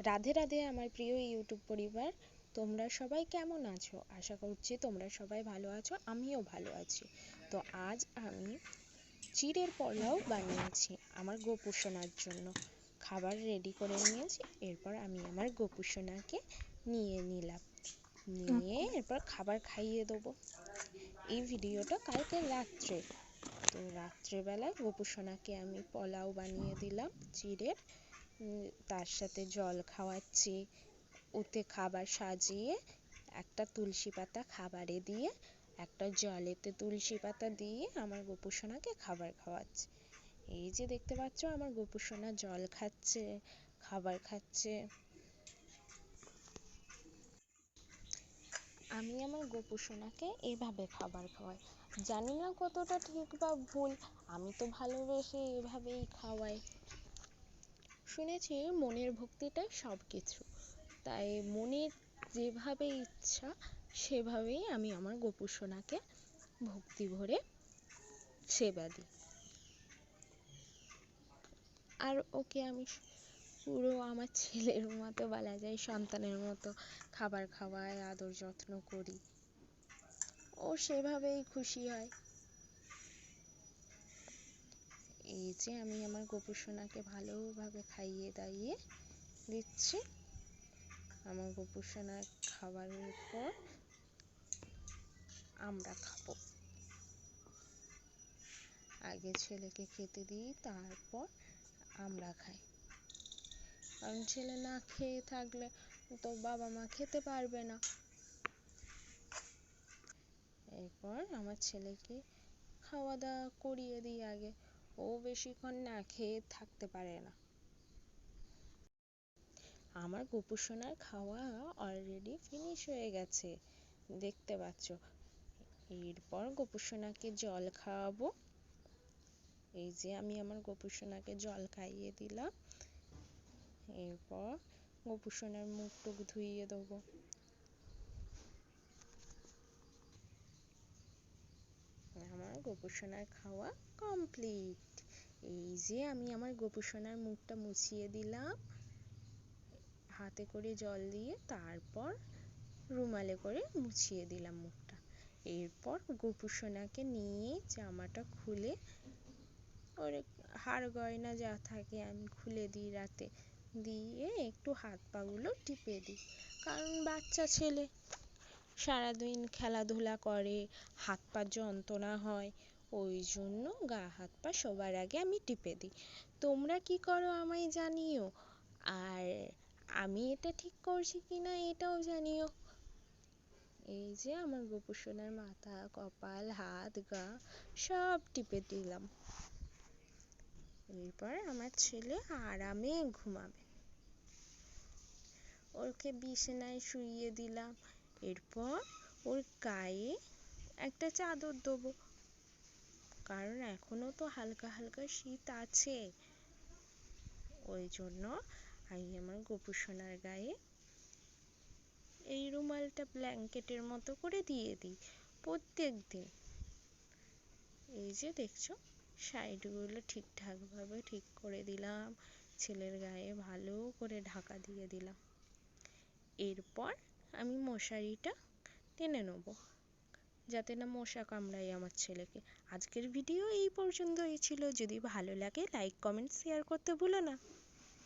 রাধে রাধে আমার প্রিয় ইউটিউব পরিবার তোমরা সবাই কেমন আছো? আশা করছি তোমরা সবাই ভালো আছো আমিও ভালো আছি। তো আজ আমি চিড়ের পোলাও বানিয়েছি আমার গোপুসোনার জন্য। খাবার রেডি করে নিয়েছি এরপর আমি আমার গোপুসোনাকে নিয়ে নিলাম। নিয়ে এরপর খাবার খাইয়ে দেবো। এই ভিডিওটা কালকে রাত্রে। তো রাত্রেবেলায় গোপুসোনাকে আমি পোলাও বানিয়ে দিলাম চিড়ের। তার সাথে জল খাওয়াচ্ছি। ওতে খাবার সাজিয়ে একটা তুলসী পাতা খাবারে দিয়ে, একটা জলেতে তুলসী পাতা দিয়ে আমার গোপুসোনাকে খাবার খাওয়াচ্ছি। এই যে দেখতে পাচ্ছ, আমার গোপুসোনা জল খাচ্ছে, খাবার খাচ্ছে। আমি আমার গোপুসোনাকে এভাবে খাবার খাওয়াই। জানি না কতটা ঠিক বা ভুল, আমি তো ভালোবেসে এভাবেই খাওয়াই। শুনেছি মনের ভক্তিটাই সব কিছু তাই মনের যেভাবে ইচ্ছা, সেভাবেই আমি আমার গোপুসোনাকে ভক্তি ভরে সেবা দিই। আর ওকে আমি পুরো আমার ছেলের মতো বলা যায়, সন্তানের মতো খাবার খাওয়াই আদর যত্ন করি। ও সেভাবেই খুশি হয়। এই যে আমি আমার গোপুসোনাকে ভালোভাবে খাইয়ে দাইয়ে দিচ্ছি। আমার গোপুসোনার খাবারের পর আমরা খাব। আগে ছেলেকে খেতে দিই, তারপর আমরা খাই। কারণ ছেলে না খেয়ে থাকলে তো বাবা মা খেতে পারবে না। এরপর আমার ছেলেকে খাওয়া দাওয়া করিয়ে দিই আগে। ও বেশিক্ষণ না খেয়ে থাকতে পারে না। আমার গোপু সোনার খাওয়া অলরেডি ফিনিশ হয়ে গেছে। দেখতে পাচ্ছ। এরপর গোপু সোনাকে জল খাওয়াবো। এই যে আমি আমার গোপু সোনাকে জল খাইয়ে দিলাম। এরপর গোপু সোনার মুখ টুক ধুইয়ে দেবো। আমার গোপু সোনার খাওয়া কমপ্লিট এই যে আমি আমার গোপু সোনার মুখটা মুছিয়ে দিলাম। হাতে করে জল দিয়ে তারপর রুমালে করে মুছিয়ে দিলাম মুখটা। এরপর গোপু সোনাকে নিয়ে জামাটা খুলে ওর হাড় গয়না যা থাকে আমি খুলে দিই রাতে। দিয়ে একটু হাত পাগুলো টিপে দিই। কারণ বাচ্চা ছেলে সারাদিন খেলাধুলা করে, হাত পা যন্ত্রণা হয়, ওই জন্য গা, হাত পা সবার আগে আমি টিপে দিই। তোমরা কি করো আমায় জানিও? আর আমি এটা ঠিক করছি কি না এটাও জানিও। এই যে আমার গোপু সোনার মাথা, কপাল, হাত, গা সব টিপে দিলাম। এরপর আমার ছেলে আরামে ঘুমাবে। ওকে বিছানায় শুইয়ে দিলাম। এরপর ওর গায়ে একটা চাদর দেবো। কারণ এখনও তো হালকা হালকা শীত আছে। ওই জন্য আমি আমার গোপু সোনার গায়ে এই রুমালটা ব্ল্যাঙ্কেটের মতো করে দিয়ে দিই প্রত্যেক দিন। এই যে দেখছ সাইডগুলো ঠিকঠাকভাবে ঠিক করে দিলাম, ছেলের গায়ে ভালো করে ঢাকা দিয়ে দিলাম। এরপর আমি মশারিটা টেনে নেব, যাতে না মশা কামড়ায় আমার ছেলেকে। আজকের ভিডিও এই পর্যন্তই ছিল। যদি ভালো লাগে লাইক কমেন্ট শেয়ার করতে ভুলো না।